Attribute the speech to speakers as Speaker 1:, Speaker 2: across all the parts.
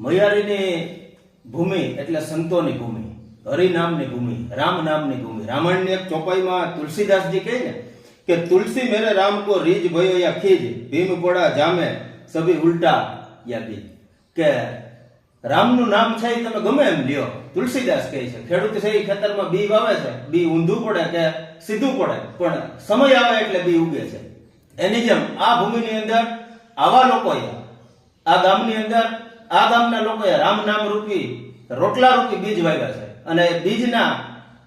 Speaker 1: મયારીની ભૂમિ એટલે સંતોની ભૂમિ, હરિનામની ભૂમિ રામ નામની ભૂમિ. રામાયણની એક ચોપાઈમાં તુલસીદાસજી કહે ને કે તુલસી મેરે રામ કો રીજ ભયો યા ખીજ, ભીમ પોડા જામે, સભી ઉલટા યા બીજ કે રામનું નામ છે એ તમે ગમે એમ લ્યો. તુલસીદાસ કહે છે, ખેડૂત છે એ ખેતરમાં બી વાવે છે, બી ઊંધું પડે કે સીધું પડે, પણ સમય આવે એટલે બી ઉગે છે. એની જેમ આ ભૂમિની અંદર આવા લોકોએ, આ ગામની અંદર આ ગામના લોકોએ રામ નામ રૂપી, રોટલા રૂપી બીજ વાવ્યા છે. અને બીજના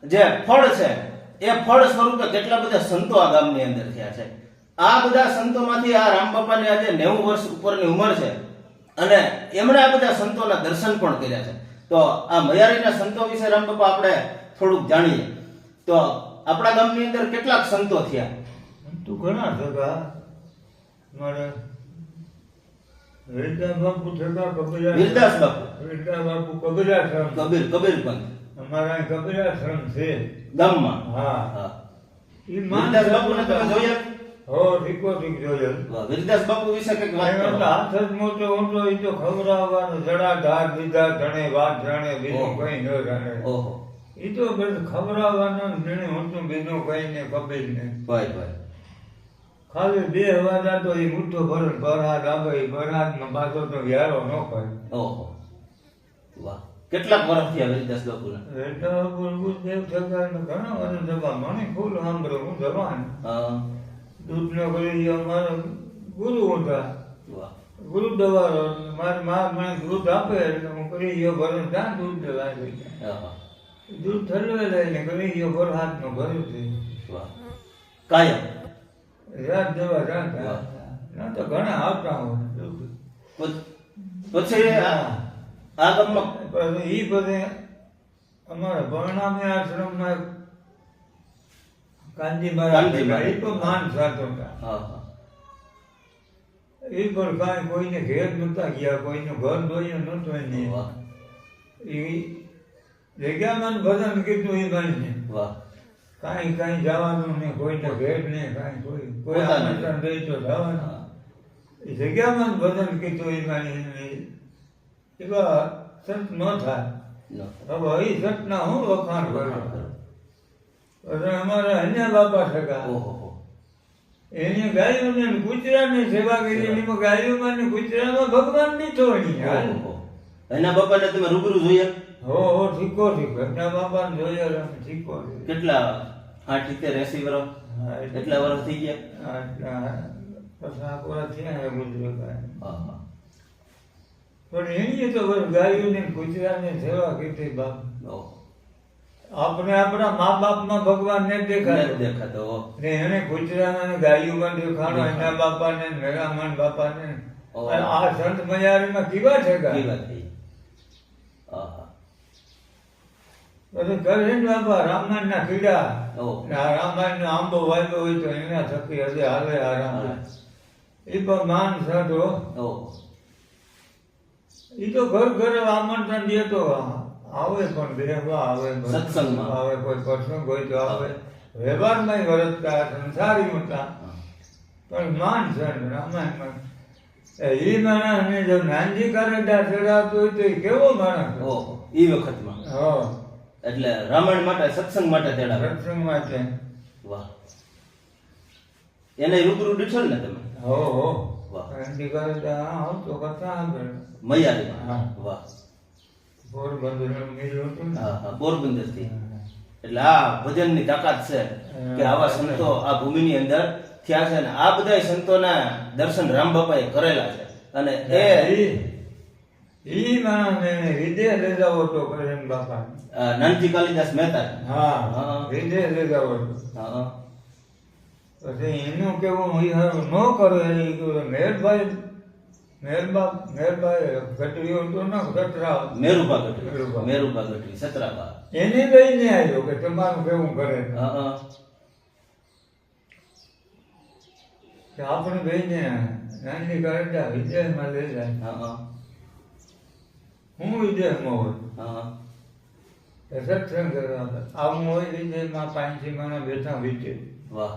Speaker 1: જે ફળ છે, એ ફળ સ્વરૂપે કેટલા બધા સંતો આ ગામની અંદર થયા છે. આ બધા સંતોમાંથી આ રામ બાપાની આજે નેવું વર્ષ ઉપરની ઉંમર છે. અને એમણે આ બધા સંતોના દર્શન પણ કર્યા છે. તો આ મયારીના સંતો વિશે રામ બાપા આપણે થોડુંક જાણીએ. તો આપણા ગામની અંદર કેટલાક સંતો થયા?
Speaker 2: તું ઘણા થતા મારે વીરદાસ બાપુ થતા કબીરા
Speaker 1: વીરદાસ બાપુ.
Speaker 2: વીરદાસ બાપુ કબીરાશ્રમ
Speaker 1: કબીર કબીર પંથ
Speaker 2: અમારા અહીં કબીરાશ્રમ છે.
Speaker 1: ગામમાં?
Speaker 2: હા.
Speaker 1: હા.
Speaker 2: ઈ
Speaker 1: વીરદાસ બાપુને તમે જોયા?
Speaker 2: હો ઠીકો ઠીક જોયો.
Speaker 1: વાહ, બાપુ વિશે કંઈક વાત કરો.
Speaker 2: હાથ જ મોટો ઊંચો ઈ તો ખવડાવવાનો જડા ધાર દીધા ધણે વાત જાણે બીજું કઈ ન જાણે.
Speaker 1: ઓહો.
Speaker 2: ઈ તો બસ ખવડાવવાનો નિર્ણય ઊંચું બીજું કઈ ને કબીર ને
Speaker 1: ભાઈ ભાઈ.
Speaker 2: ખાલી બે હવાના તો એ મુઠ્ઠો ભર બરહાદ આવે એ બરહાદમાં પાછો તો વ્યારો ન કરે
Speaker 1: ઓહો. વાહ. કેટલાક વર્ષ થયા વીરદાસ બાપુના
Speaker 2: એટલે ગુરુદેવ સરકારને ઘણા વર્ષ જવા મને ફૂલ સાંભળો હું જવાન.
Speaker 1: હા.
Speaker 2: દૂધનો કરી અમારા ગુરુ હતા.
Speaker 1: વાહ.
Speaker 2: ગુરુ દવારો. મારી મા મને દૂધ આપે એટલે હું કરી ગયો ભરો. ત્યાં દૂધ દેવા. દૂધ ઠરવે લઈને કરી ગયો ભર. હાથનો ભર્યું છે
Speaker 1: વાહ. કાયમ.
Speaker 2: રાત દેવા રાત ના તો ઘણા આવતા હોય.
Speaker 1: પછી- આ ગામમાં?
Speaker 2: એ બધે અમારા ભરણામે આશ્રમમાં
Speaker 1: કાનજીભાઈ.
Speaker 2: એ પણ માન સાચો હતા.
Speaker 1: હા હા.
Speaker 2: એ પણ કાંઈ કોઈને ઘેર નહોતા ગયા કોઈનું ઘર ધોયું નહોતું એને. એ જગ્યામાં ભજન કીધું એ માનીને
Speaker 1: વાહ.
Speaker 2: કાંઈ કાંઈ જવાનું નહીં કોઈને ભેટ નહીં કાંઈ કોઈ કોઈ. આમંત્રણ દે તો જવાનું એ જગ્યામાં ભજન કીધું એ માનીને એવા સંત ન થાય. હવે એ સતના હું વખાણ કરું? એટલે અમારા અન્ય બાપા સગા.
Speaker 1: એની.
Speaker 2: એને ગાયોને ને કૂતરાની સેવા કરી એમાં ગાયોમાં ને ગુજરાતમાં ભગવાનની છોડી.
Speaker 1: એના બાપાને તમે રૂબરૂ જોયા?
Speaker 2: હો હો ઠીકો ઠીકો. એના બાપાને જોયા ઠીકો.
Speaker 1: કેટલા આઠ સિત્તેર એસી વર્ષ
Speaker 2: એટલા
Speaker 1: વર્ષ થઈ ગયા?
Speaker 2: સાત પૂરા થયા
Speaker 1: ને ગુજરાત
Speaker 2: પણ એની તો ગાયું ને ગુજરાત ને સેવા કીધી બાપ. આપણે આપણા મા બાપમાં ભગવાન ને
Speaker 1: દેખાતો ઓહો.
Speaker 2: ને એને કૂતરાના ગાયુમાં દેખાડો એના બાપાને ને મેરામણ બાપાને. આ સંત મયારીમાં કેવા છે?
Speaker 1: કેવી થઈ? આહા.
Speaker 2: પછી કહે ને બાપા રામાયણ ના કીડા. ને આ રામાયણ નો આંબો વાગ્યો હોય તો એના થકી હજે હાલે આ રામાયણ. એ પણ માન સાધો. એ તો ઘર ઘરે આમંત્રણ દેતો આવે પણ આવે
Speaker 1: સત્સંગમાં.
Speaker 2: આવે કોઈ પ્રસંગ હોય તો આવે. વ્યવહારમાં વરતતા સંસારી હતા. પણ માન છે રામાયણમાં. એ માણસને જો નાનજી કારેડા ચડાવતો હોય તો એ કેવો માણસ
Speaker 1: એ વખતમાં.
Speaker 2: હા.
Speaker 1: એટલે રામાયણ માટે સત્સંગ માટે તેડા.
Speaker 2: સત્સંગ માટે.
Speaker 1: વાહ. એને રૂબરૂ દીઠો ને તમે?
Speaker 2: હો હો.
Speaker 1: વાહ.
Speaker 2: કથા
Speaker 1: વાહ. પોરબંદરથી એટલે આ ભજનની તાકાત છે કે આવા સંતો આ ભૂમિની અંદર થયા છે ને આ બધા સંતોના દર્શન રામ બાપાએ કરેલા છે. અને એ નાનજી કાલિદાસ મહેતા
Speaker 2: હા
Speaker 1: હા.
Speaker 2: જાવો તો
Speaker 1: હા
Speaker 2: પછી એનું કેવું એ હારું ન કરો એ મેરભાઈ મેરબા મેરભાઈ ઘટડીઓ તો ના ઘટરા
Speaker 1: મેરુબા ગઢવી
Speaker 2: મેરુબા.
Speaker 1: ગઢવી સતરાબા
Speaker 2: એને લઈને આવ્યો કે તમારું કેવું કરે
Speaker 1: હા
Speaker 2: આપણે બેને નાની કાઢ્યા વિદેશમાં લઈ જાય
Speaker 1: હા હા
Speaker 2: હું વિદેશમાં હોય
Speaker 1: હા.
Speaker 2: સત્સંગ કરવા આવું હોય વિદેશમાં પાંચથી માણસ બેઠા વિદેશ
Speaker 1: વાહ.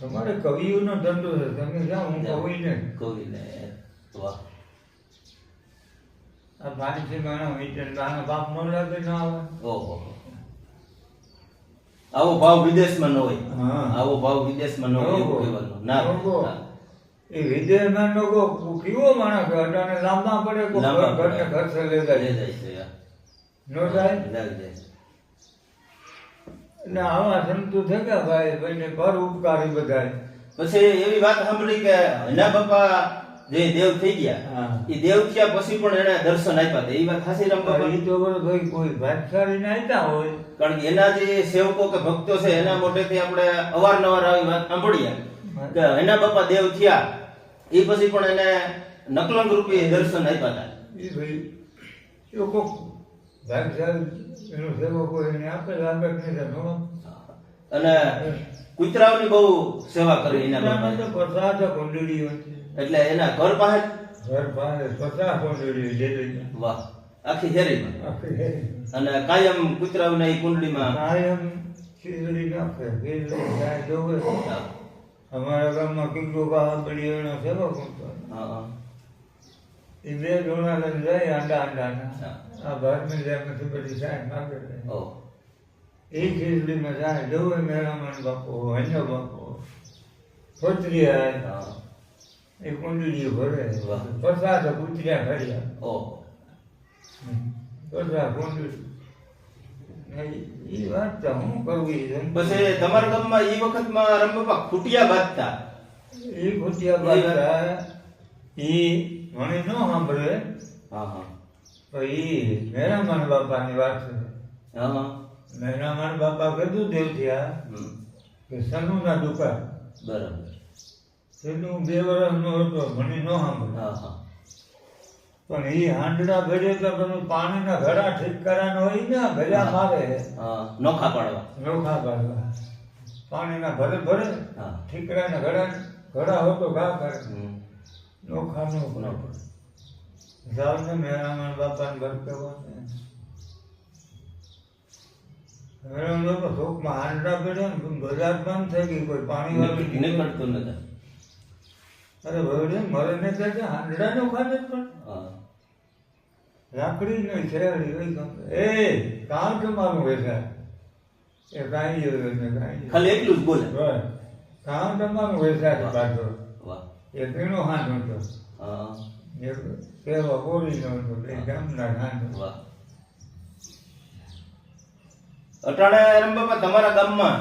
Speaker 2: તમારે કવિઓનો ધંધો છે. તમે જાઓ હું કવિ ને
Speaker 1: વાહ.
Speaker 2: આ ભાનસી માણસ વિચાર આનો બાપ ન લાગે ના આવે?
Speaker 1: ઓહો. આવો ભાવ વિદેશમાં ન હોય.
Speaker 2: હા.
Speaker 1: આવો ભાવ વિદેશમાં ન હોય એવું કહેવાનું. ના.
Speaker 2: એ વિદેશમાં લોકો કેવો માણસ અટાણે લાંબા પડે કોઈ ઘરને
Speaker 1: ઘર-.
Speaker 2: ખર્ચે લઈ જાય
Speaker 1: છે.
Speaker 2: નો
Speaker 1: જાય.
Speaker 2: એટલે આવા સંતો થયા ભાઈ ભાઈને પર ઉપકારી બધા
Speaker 1: પછી એવી વાત સાંભળી કે હના બાપા જે દેવ થઈ ગયા. એ દેવ થયા પછી પણ એને દર્શન આપ્યા હતા એ વાત ખાસી રમવા
Speaker 2: એ તો ભાઈ કોઈ ભાગશાળી આવતા હોય
Speaker 1: કારણ કે એના જે સેવકો કે ભક્તો છે એના મોટેથી આપણે અવારનવાર આવી વાત સાંભળીએ કે એના બાપા દેવ થયા એ પછી પણ એને નકલંગ રૂપે દર્શન આપ્યા હતા.
Speaker 2: એ ભાઈ એ કોક ભાગશાળી એનો સેવકો એને આપે આગળ નહીં થાય
Speaker 1: અને કુતરાઓની બહુ સેવા કરી એના બાપા
Speaker 2: કુંડળી હોય
Speaker 1: એટલે એના ઘર પાસે
Speaker 2: ઘર પાસે પચાસ કુંડળી ડેલી
Speaker 1: વાહ આખી હેરીમાં
Speaker 2: આખી હેરી
Speaker 1: અને કાયમ કુતરાઓને એ કુંડળીમાં
Speaker 2: કાયમ ખીચડી નાખે ખીચડી ગાય જોવે અમારા ગામમાં કિંગો બા બળીઓનો સેવક હતો. એ બે જોણા લઈને જાય આંડા આંડાના
Speaker 1: હા.
Speaker 2: આ ભારતની જેમથી બધી સાહેબ માગે એ ખીચડીમાં જાય જોવે મેળામાં બાપો અન્ય બાપો ખોતરી
Speaker 1: હાય
Speaker 2: એ કુંડલી ભરે. પ્રસાદ કુતર્યા
Speaker 1: ઓહ.
Speaker 2: પ્રસાદ કુંડલી એ વાત તો હું કરવી
Speaker 1: પછી તમારા ગામમાં એ વખતમાં રમબાપા ખૂટિયા બાંધતા?
Speaker 2: એ ખોટિયા બાદશાહ એ મને ન સાંભળે.
Speaker 1: હા હા.
Speaker 2: ઈ મેરામણ બાપાની વાત છે.
Speaker 1: હા
Speaker 2: મેરામણ બાપા કીધું દેવ થયા.
Speaker 1: હમ,
Speaker 2: કે સનુના દુકાન.
Speaker 1: બરાબર.
Speaker 2: સનુ બે વર્ષનો હતો મને ન સાંભળે.
Speaker 1: હા હા.
Speaker 2: પણ એ હાંડડા ભેડે તો પેલું પાણીના ઘડા ઠીક કરવાના હોય ને ભેડા મારે
Speaker 1: નોખા પાડવા.
Speaker 2: નોખા પાડવા. પાણીના ભરે ભરે ઠીકરાના ઘડા ઘડા હોતો ઘા કરે. નોખા નો
Speaker 1: નોખા.
Speaker 2: જાવને મેરામણ બાપાને મેરામણ બાપા શોકમાં હાંડડા ભેડે ને બજાર બંધ થઈ ગઈ કોઈ પાણી વાળું
Speaker 1: નીકળતું નથી
Speaker 2: અરે ભવડે મરે ને કહે હાંડડા નો ખાધે પણ. લાકડી નહીં છેડી. એ કામ તમારું વેચા એ કાંઈ હોય ને કાંઈ
Speaker 1: ખાલી એટલું જ બોલે.
Speaker 2: કામ તમારું વેચા તો બાજો
Speaker 1: વાહ.
Speaker 2: એ પીણો હાથ હતો.
Speaker 1: હા.
Speaker 2: એક સેવા કોરીનો હતો બે ગામના હાંડો
Speaker 1: વાહ. અટાણા રમબાપા તમારા ગામમાં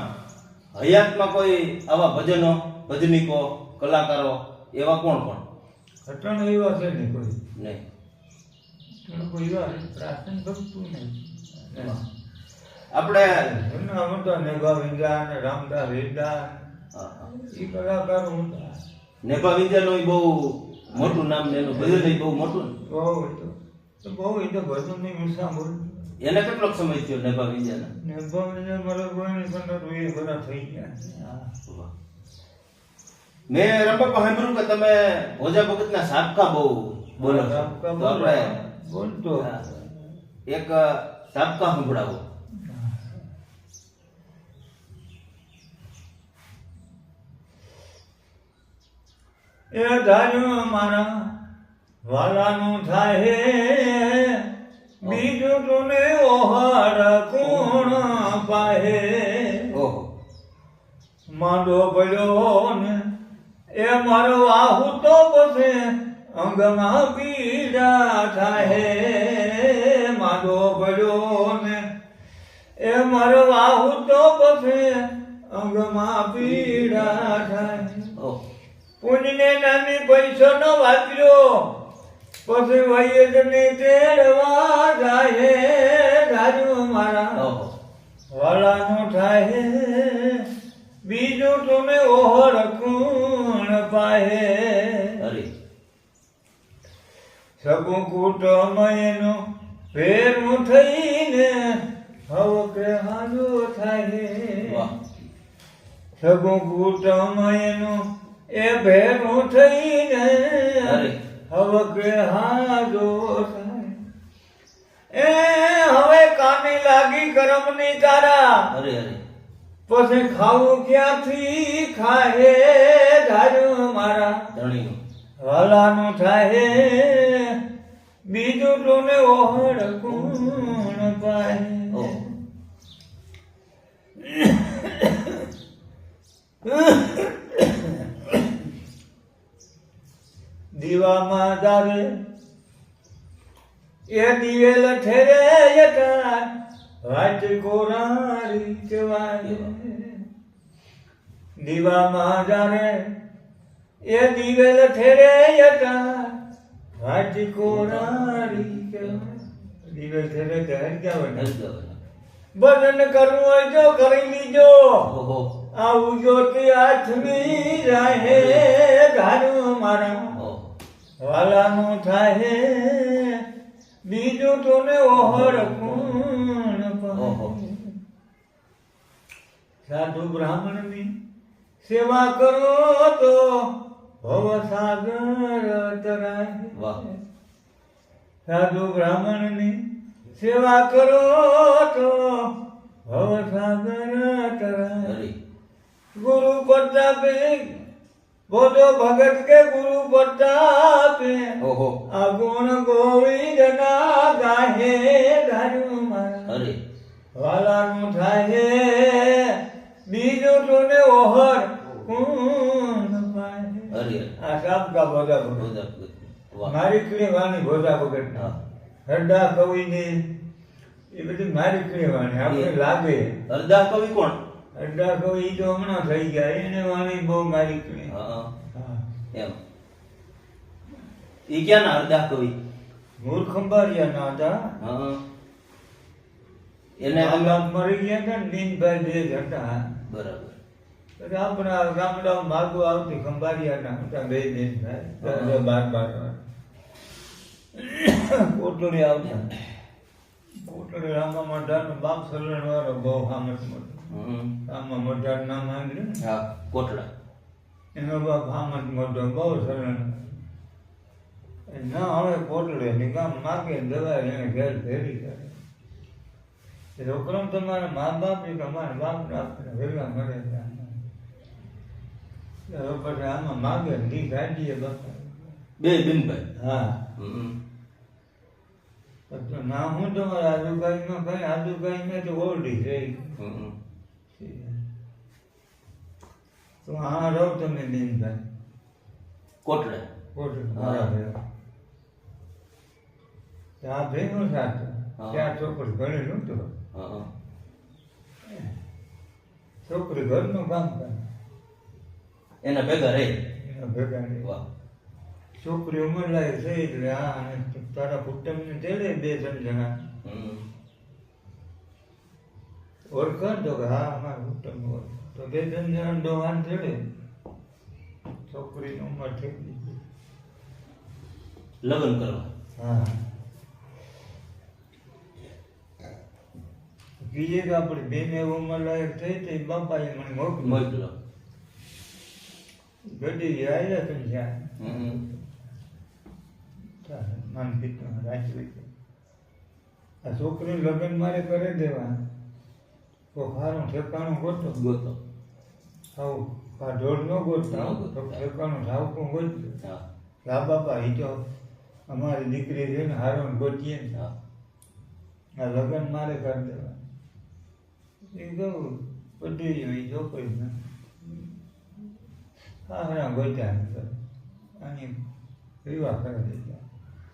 Speaker 1: હયાતમાં કોઈ આવા ભજનો ભજનીકો કલાકારો એવા કોણ કોણ?
Speaker 2: અટાણા એવા છે ને કોઈ.
Speaker 1: નહીં
Speaker 2: અટણ કોઈ એવા પ્રાર્થન કરતું નહીં
Speaker 1: આપણે
Speaker 2: એમના હતા નેભા વિંજા ને રામદાસ
Speaker 1: હા.
Speaker 2: એ કલાકારો હતા.
Speaker 1: નેપા વિદ્યાનું બહુ મોટું નામ ને એનું ભજન બહુ મોટું ને.
Speaker 2: બહુ એ તો ભજન બહુ મિશ્રા બોલ
Speaker 1: એને કેટલો સમય થયો નેપા વિદ્યાને
Speaker 2: નેભા વિંજા મારા કોઈની સંગત વીસ બધા થઈ ગયા.
Speaker 1: મેં રમબાપા સાંભળ્યું કે તમે ભોજા ભગતના સાબકા બહુ બોલો
Speaker 2: સાબકા
Speaker 1: તો આપણે
Speaker 2: બોલતો
Speaker 1: તો એક સાબકા સંભળાવો.
Speaker 2: એ ધાર્યું મારા વાલાનું થાય હે બીજું તુને ઓહાર કોણ પાહે?
Speaker 1: ઓહો.
Speaker 2: માંડો પડ્યો ને એ મારો આહુ તો પછી અંગમાં પીડા થાય માધો પડ્યો ને. એ મારો આહુ તો પછી અંગમાં પીડા થાય. પૂજને નાની પૈસો નો વાપર્યો પછી વૈદને તેડવા જાય રાજુ મારા વાલાનું થાય બીજું તમે ઓહર કુણ પાહે. સગું કુટુંબનું ભેરું થઈને હવ હાલો હાજો થાય. સગું કુટુંબનું એ ભેરું થઈને. હવ કે હાજો થાય. એ હવે કાને લાગી કરમની તારા
Speaker 1: અરે અરે.
Speaker 2: પછી ખાવું ક્યાંથી ખાહે ધાર્યું મારા.
Speaker 1: ધણીનું.
Speaker 2: વાલાનું થાય. બીજું તો ને ઓહળ ગુણ પાય. દીવામાં દારે એ દિવેલ ઠેરે યકા વાટ કોરારી કહેવાય. દીવામાં જાણે એ દિવેલ ઠેરે યટાર ભજન કરવું હોય તો કરી લીજો. આવું જોતી હાથની રાહે ધારું મારા. વાલાનું થાય બીજું તો ને ઓહર કોણ? સાધુ બ્રાહ્મણની સેવા કરો તો ભવ સાગર તરાય
Speaker 1: વાહ.
Speaker 2: સાધુ બ્રાહ્મણની સેવા કરો તો ભવ સાગર તરાય ગુરુ પ્રતાપે બોધો ભગત કે ગુરુ પ્રતાપે
Speaker 1: ઓહો.
Speaker 2: આ ગુણ ગોવિંદ ના ગાહે ધાર્યું મારા.
Speaker 1: વાલા
Speaker 2: વાલાનું થાય બીજું તો ને ઓહર કોણ પાય
Speaker 1: અરે
Speaker 2: આ સાપ કા ભગત.
Speaker 1: વાહ
Speaker 2: મારી કીણી વાણી ભોજા ભગત
Speaker 1: હરદા
Speaker 2: કવિ કવિની એ બધી મારી કીણી વાણી આપણે લાગે.
Speaker 1: હરદા કવિ કોણ?
Speaker 2: હરદા કવિ તો હમણાં થઈ ગયા. એને વાણી બહુ મારી કીણી
Speaker 1: હા એમ. એ ક્યાં ના હરદા કવિ?
Speaker 2: મૂર્ખ અંબારિયા ના હતા.
Speaker 1: હા એને
Speaker 2: મરી ગયા હતા ને દીનભાઈ બે જ હતા.
Speaker 1: બરાબર.
Speaker 2: આપણા ગામડામાં માગો આવતી ખંભારિયા ના હતા બે દસ બાર બાર. કોટડી આવતા કોટડી રામા મઢાનો બાપ સલણ વાળો બહુ હામત મોટો. રામા મઢાનું નામ ને?
Speaker 1: હા કોટડા.
Speaker 2: એનો બાપ હામત મોટો બહુ સલણ એ ના હવે કોટડે ની ગામ માગે દવા એને ઘેર ભેરી કરે એ છોકરાને તમારા મા બાપ ને તમારા બાપ ને આપણે ભેગા મળે છે પછી આમાં માગે ને દી કાઢીએ બાપા
Speaker 1: બે બિનભાઈ.
Speaker 2: હા.
Speaker 1: હમ.
Speaker 2: ના હું તમારા આજુબાજુમાં કઈ આજુબાજુમાં તો ઓરડી છે. તો હા રહો તમે દિનભાઈ
Speaker 1: કોટડા?
Speaker 2: કોટડે. મારા ભેગા સાથે ત્યાં છોકરી નહોતો
Speaker 1: તો
Speaker 2: છોકરી ઘરનું કામ કરે.
Speaker 1: એના ભેગા રહી?
Speaker 2: એના ભેગા નહીં.
Speaker 1: વાહ.
Speaker 2: છોકરી ઉંમર લાયક છે એટલે આ તારા કુટુંબને તેડે બે ત્રણ જણા.
Speaker 1: ઓળખ
Speaker 2: ઓળખાણ તો કે હા અમારા કુટુંબ તો બે ત્રણ જણા ડોહાન તેડે છોકરીની ઉંમર થઈ ગઈ.
Speaker 1: લગ્ન કરવા.
Speaker 2: હા. કીએ કે આપણે બેને ઉંમર લાયક થઈ તો એ બાપાએ મને મોકલ્યું.
Speaker 1: મોકલો
Speaker 2: ગઢી આવ્યા તમે ત્યાં
Speaker 1: હમ.
Speaker 2: માન પિતા રાજવી આ છોકરી લગ્ન મારે કરી દેવા તો સારું ઠેકાણું ગોતો.
Speaker 1: ગોતો.
Speaker 2: આવું આ ઢોળ ન ગોતતા
Speaker 1: ન
Speaker 2: તો ઠેકાણું ઠાવકું ગોતજો
Speaker 1: હા.
Speaker 2: બાપા એ તો અમારી દીકરી છે ને હારું ગોતીએ ને.
Speaker 1: હા.
Speaker 2: આ લગ્ન મારે કરી દેવા એ કહું બધું એ છોકરી હા હા ગોત્યા આની વિવાહ કરી દીધા.